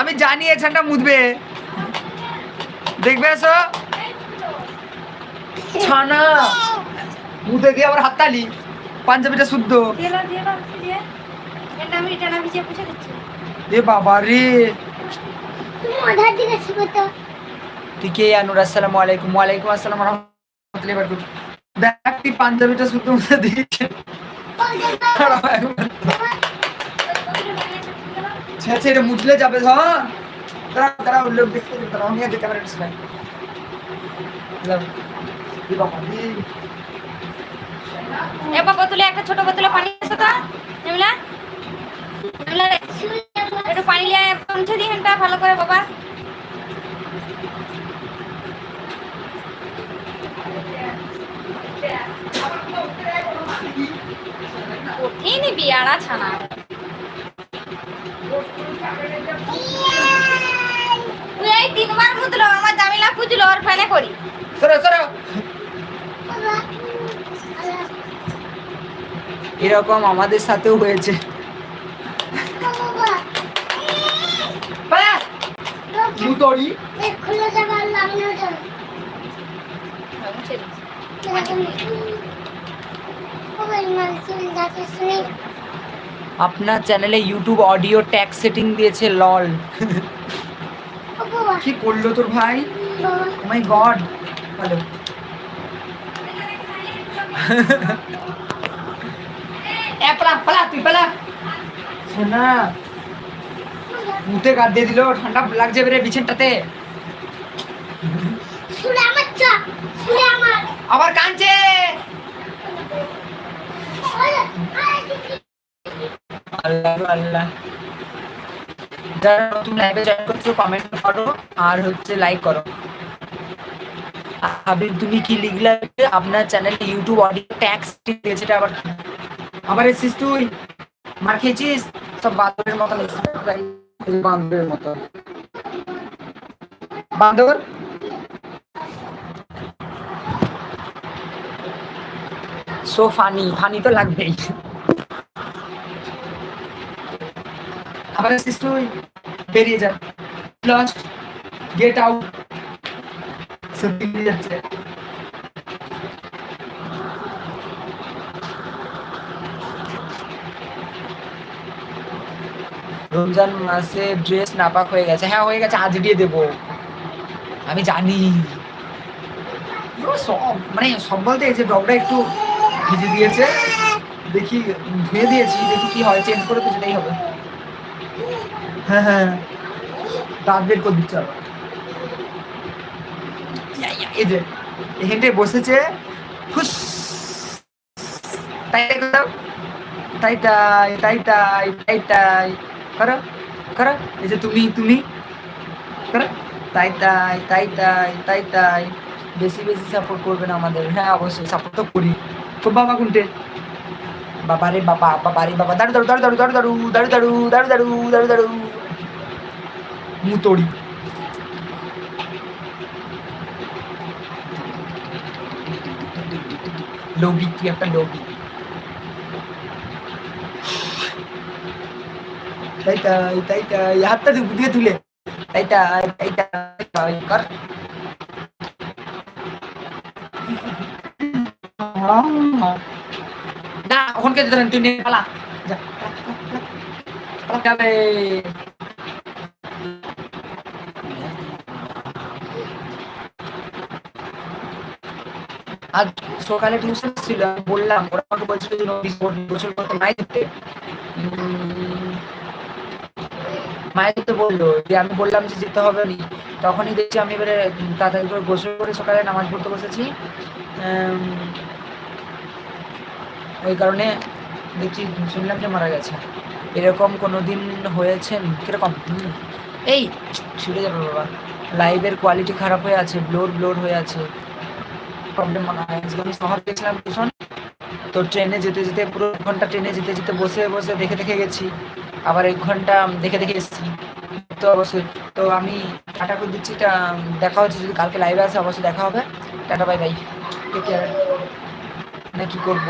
আমি জানি এছানটা মুদবে দেখবে এসো? ছানা। মুদে দিয়ে আবার হাততালি। পাঞ্জাবিটা শুদ্ধ। এ বাবা রে। ঠিক কে আনুর আসসালামু আলাইকুম। ওয়ালাইকুম আসসালাম রহমতুল্লাহি বারকুত দেখ তুই পাঞ্জাবিটা শুদ্ধ মুদে দিয়ে দিয়েছে ছেছে এটা যাবে ধর। তারা তারা লোক দেখতে তারা আমি আগে ক্যামেরাটা শুনাই এ বাবা তুলে একটা ছোট বোতলে পানি এসো তো? ভালো করে বাবা। ছানা। তিনবার মুদলো আমার জামিলা খুঁজলো ওর ফেনে করি। সরো সরো। এরকম আমাদের সাথেও হয়েছে। আপনার চ্যানেলে ইউটিউব অডিও ট্যাগ সেটিং দিয়েছে লল কি করল তোর ভাই? মাই গড হ্যালো এ পালা তুই পালা। শোনা মুতে গাদ দিয়ে দিল ঠান্ডা লাগছে বেরে বিছানটাতে। আবার কাঁদছে। আল্লাহ আল্লাহ। যারা নতুন লাইভে জয়েন করছ কমেন্ট করো আর হচ্ছে লাইক করো। আবির তুমি কি লিখলে আপনার চ্যানেলে ইউটিউব অডিও ট্যাক্স দিয়েছে এটা আবার আবার এসেছিস তুই? মার খেয়েছিস? সব বান্দরের মতো বান্দরের মতো। বান্দর? সো ফানি ফানি তো লাগবেই। আবার আসছিস তুই বেরিয়ে গেট আউট যাচ্ছে। রমজান মাসে ড্রেস নাপাক হয়ে গেছে। হ্যাঁ হয়ে গেছে আজ দিয়ে দেবো। আমি জানি। সব মানে সব বলতে যে ডগটা একটু ভিজে দিয়েছে। দেখি, ধুয়ে দিয়েছি, দেখি কি হয় চেঞ্জ করে তো যেটাই হবে। হ্যাঁ হ্যাঁ ইয়া, ইয়া, এই যে করো করো এই যে তুমি তুমি করো তাই তাই তাই তাই তাই তাই বেশি বেশি সাপোর্ট করবেন আমাদের হ্যাঁ অবশ্যই সাপোর্ট তো করি তো বাবা কোনটে বাবা রে বাবা বাবা রে বাবা দাঁড়ু দাঁড়ু দাঁড়ু দাঁড়ু দাঁড়ু দাঁড়ু দাঁড়ু দাঁড়ু দাঁড়ু দাঁড়ু দাঁড়ু মুতড়ি লোবি তুই একটা লোবি তাই তাই তাই তাই হাতটা দিয়ে তুলে তাই তাই তাই তাই কর না ওখানকে যেতে তুই নিয়ে পালা। যাবে আজ সকালে টিউশন ছিল, আমি বললাম, ওরা আমাকে বলছিল যে নদী গোসল করতে নাই দিতে মায়ের তো বলল, যে আমি বললাম যে যেতে হবে নি তখনই দেখছি আমি এবারে তাড়াতাড়ি করে গোসল করে সকালে নামাজ পড়তে বসেছি। ওই কারণে দেখছি, শুনলাম যে মারা গেছে। এরকম কোনো দিন হয়েছেন কীরকম এই, ছিঁড়ে যাবে বাবা। লাইভের কোয়ালিটি খারাপ হয়ে আছে ব্লোর ব্লোর হয়ে আছে। প্রবলেম মনে হয় আমি শহর গেছিলাম ভীষণ। তো ট্রেনে যেতে যেতে পুরো ঘণ্টা ট্রেনে যেতে যেতে বসে বসে দেখে দেখে গেছি। আবার এক ঘণ্টা দেখে দেখে এসেছি। তো অবশ্যই, তো আমি টাটা করে দিচ্ছি। দেখা হচ্ছে। যদি কালকে লাইভে আসে, অবশ্যই দেখা হবে। Tata bye bye take care না কি করব?